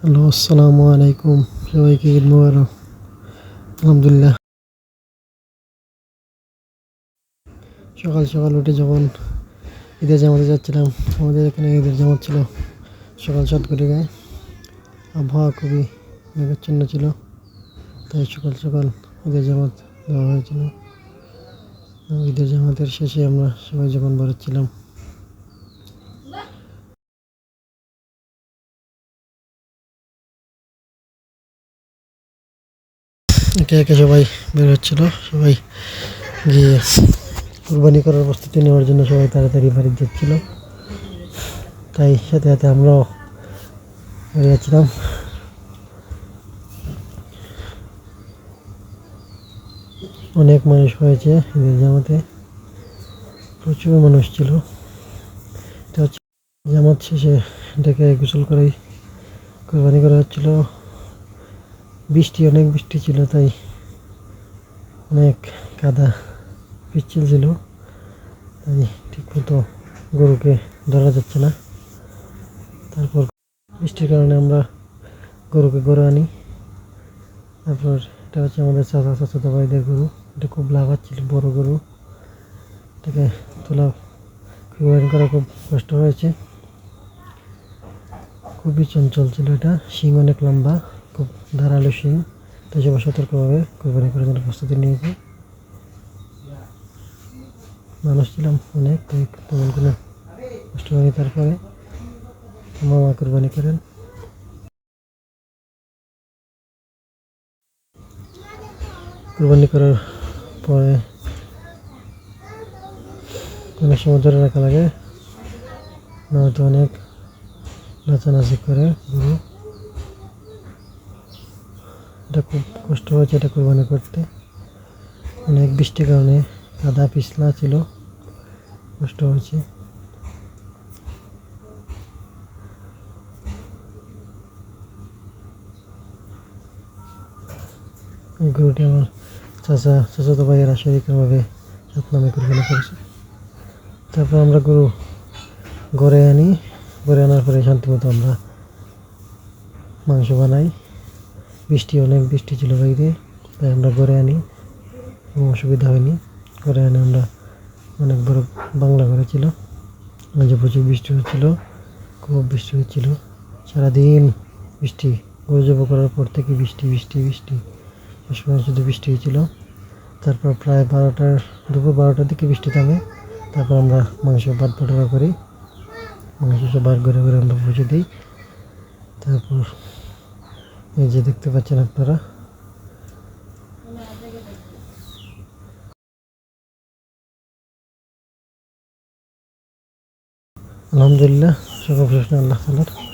Hello, আসসালামু আলাইকুম। সবাইকে ঈদ মুবারক। আলহামদুলিল্লাহ। সকাল সকাল উঠে যখন ঈদের জামাতে যাচ্ছিলাম, আমাদের এখানে ঈদের জামাত ছিল সকাল সাত করে গায়ে। আবহাওয়া খুবই মেঘাচ্ছন্ন ছিল, তাই সকাল সকাল ঈদের জামাত দেওয়া হয়েছিল। ঈদের জামাতের শেষে আমরা সবাই যখন বেরোচ্ছিলাম একে একে সবাই বের হচ্ছিল, সবাই গিয়ে কুরবানি করার প্রস্তুতি নেওয়ার জন্য সবাই তাড়াতাড়ি বাড়ি যাচ্ছিল। তাই সাথে সাথে আমরাও বেরিয়েছিলাম অনেক মানুষ হয়েছে ঈদের জামাতে। প্রচুর মানুষ ছিল। জামাত শেষে ডেকে গোসল করেই, কোরবানি করা হচ্ছিল। বৃষ্টি, অনেক বৃষ্টি ছিল, তাই অনেক কাদা, পিচ্ছিল ছিল। তাই ঠিক মতো গরুকে ধরা যাচ্ছে না। তারপর বৃষ্টির কারণে আমরা গরুকে গরু আনি। তারপর এটা হচ্ছে আমাদের চাচা, চাচাতো ভাইদের গরু। এটা খুব লাফাচ্ছিল বড় গরু। এটাকে তোলা কুরবানি করা খুব কষ্ট হয়েছে। খুবই চঞ্চল ছিল এটা, শিং অনেক লম্বা। খুব ধারালো শিং তাই সবাই সতর্কভাবে কোরবানি করার জন্য প্রস্তুতি নিয়েছে। মানুষ ছিলাম অনেক তেমন কোনো কষ্ট হয়নি তারপরে। মামা কোরবানি করেন। কোরবানি করার পরে অনেক সময় ধরে রাখা লাগে। নয়তো অনেক নাচানাচি করে, গরু। এটা খুব কষ্ট হয়েছে এটা কোরবানি করতে। অনেক বৃষ্টির কারণে কাদা পিছলা ছিল, কষ্ট হয়েছে। এই গরুটি আমার চাচা, চাচাতো ভাইয়েরা শরীরভাবে যত্নামে কোরবানি করেছে তারপর আমরা গরু ঘরে আনি ঘরে আনার পরে শান্তিমতো আমরা মাংস বানাই। বৃষ্টি অনেক বৃষ্টি ছিল বাইরে তাই আমরা ঘরে আনি, কোনো অসুবিধা হয়নি। ঘরে আনি আমরা অনেক বড় বাংলা ঘরে ছিল। মাঝে প্রচুর বৃষ্টি হচ্ছিল, খুব বৃষ্টি হচ্ছিল। সারাদিন বৃষ্টি গরু জব করার পর থেকে বৃষ্টি বৃষ্টি বৃষ্টি। সময় শুধু বৃষ্টি হয়েছিল তারপর প্রায় বারোটার, দুপুর বারোটার দিকে বৃষ্টি থামে। তারপর আমরা মাংস বাদ পাঠানো করি। মাংস সব বার করে করে আমরা পৌঁছে দিই। তারপর এই যে দেখতে পাচ্ছেন আপনারা। আলহামদুলিল্লাহ প্রশ্ন আল্লাহ তালার